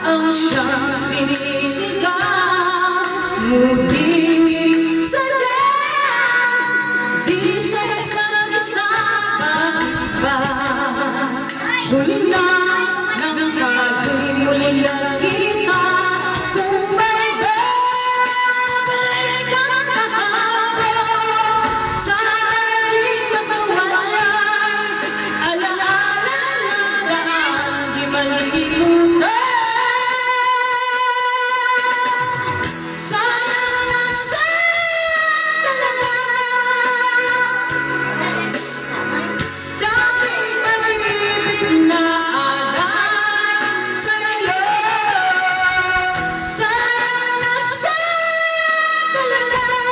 ang siyang sinisigaw muli. Canada.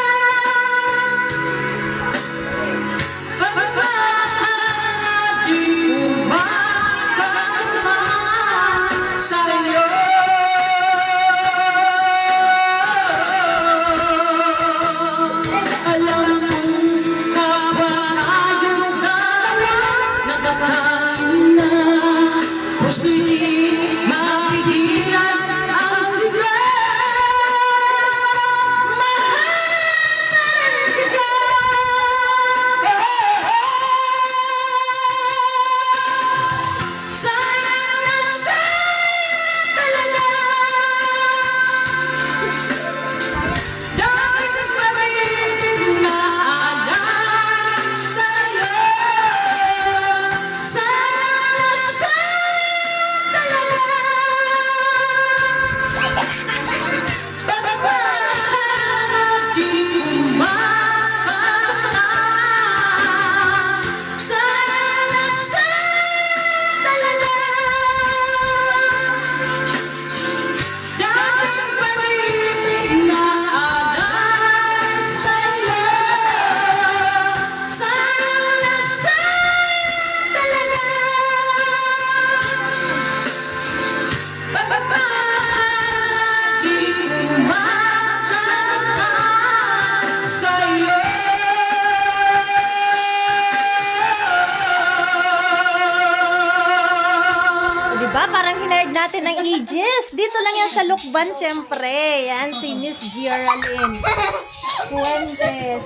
Diba? Parang hinard natin ng Aegis. Dito lang yan sa Lukban, syempre. Yan, si Miss Geraldine. Fuentes.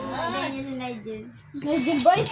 Legend boy.